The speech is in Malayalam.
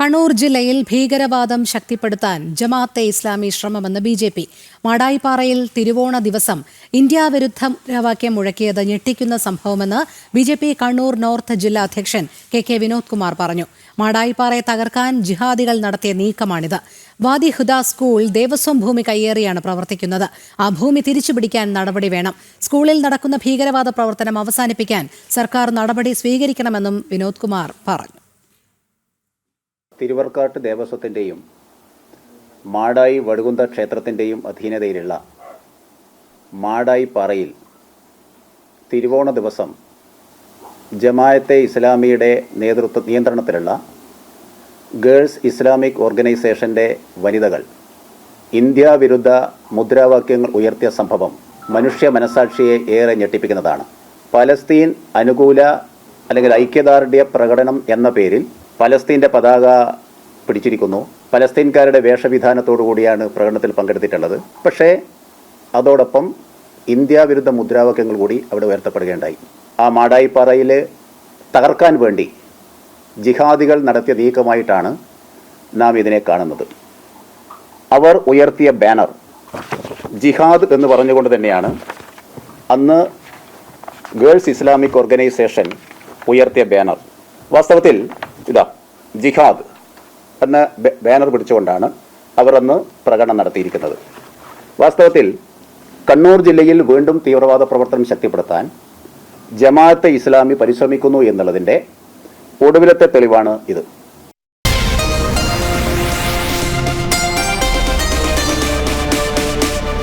കണ്ണൂർ ജില്ലയിൽ ഭീകരവാദം ശക്തിപ്പെടുത്താൻ ജമാഅത്തെ ഇസ്ലാമി ശ്രമമെന്ന് ബി ജെ പി. മാടായിപ്പാറയിൽ തിരുവോണ ദിവസം ഇന്ത്യ വിരുദ്ധ മുദ്രാവാക്യം മുഴക്കിയത് ഞെട്ടിക്കുന്ന സംഭവമെന്ന് B J P Kannur north ജില്ലാ അധ്യക്ഷൻ കെ കെ വിനോദ് കുമാർ പറഞ്ഞു. മാടായിപ്പാറയെ തകർക്കാൻ ജിഹാദികൾ നടത്തിയ നീക്കമാണിത്. വാദി ഹുദ സ്കൂൾ ദേവസ്വം ഭൂമി കയ്യേറിയാണ് പ്രവർത്തിക്കുന്നത്. ആ ഭൂമി തിരിച്ചുപിടിക്കാൻ നടപടി വേണം. സ്കൂളിൽ നടക്കുന്ന ഭീകരവാദ പ്രവർത്തനം അവസാനിപ്പിക്കാൻ സർക്കാർ നടപടി സ്വീകരിക്കണമെന്നും വിനോദ് കുമാർ പറഞ്ഞു. തിരുവർക്കാട്ട് ദേവസ്വത്തിന്റെയും മാടായി വടുകുന്ത ക്ഷേത്രത്തിന്റെയും അധീനതയിലുള്ള മാടായി പാറയിൽ തിരുവോണ ദിവസം ജമായത്തെ ഇസ്ലാമിയുടെ നേതൃത്വ നിയന്ത്രണത്തിലുള്ള ഗേൾസ് ഇസ്ലാമിക് ഓർഗനൈസേഷന്റെ വനിതകൾ ഇന്ത്യ വിരുദ്ധ മുദ്രാവാക്യങ്ങൾ ഉയർത്തിയ സംഭവം മനുഷ്യ മനസാക്ഷിയെ ഏറെ ഞെട്ടിപ്പിക്കുന്നതാണ്. പലസ്തീൻ അനുകൂല അല്ലെങ്കിൽ ഐക്യദാർഢ്യ പ്രകടനം എന്ന പേരിൽ പലസ്തീന്റെ പതാക പിടിച്ചിരിക്കുന്നു. പലസ്തീൻകാരുടെ വേഷവിധാനത്തോടു കൂടിയാണ് പ്രകടനത്തിൽ പങ്കെടുത്തിട്ടുള്ളത്. പക്ഷേ അതോടൊപ്പം ഇന്ത്യ വിരുദ്ധ മുദ്രാവാക്യങ്ങൾ കൂടി അവിടെ ഉയർത്തപ്പെടുകയുണ്ടായി. ആ മാടായിപ്പാറയിൽ തകർക്കാൻ വേണ്ടി ജിഹാദികൾ നടത്തിയ നീക്കമായിട്ടാണ് നാം ഇതിനെ കാണുന്നത്. അവർ ഉയർത്തിയ ബാനർ ജിഹാദ് എന്ന് പറഞ്ഞുകൊണ്ട് തന്നെയാണ് അന്ന് ഗേൾസ് ഇസ്ലാമിക് ഓർഗനൈസേഷൻ ഉയർത്തിയ ബാനർ. വാസ്തവത്തിൽ ഇതാ ജിഹാദ് എന്ന ബാനർ പിടിച്ചുകൊണ്ടാണ് അവർ അന്ന് പ്രകടനം നടത്തിയിരിക്കുന്നത്. വാസ്തവത്തിൽ കണ്ണൂർ ജില്ലയിൽ വീണ്ടും തീവ്രവാദ പ്രവർത്തനം ശക്തിപ്പെടുത്താൻ ജമാഅത്തെ ഇസ്ലാമി പരിശ്രമിക്കുന്നു എന്നുള്ളതിന്റെ ഒടുവിലത്തെ തെളിവാണ് ഇത്.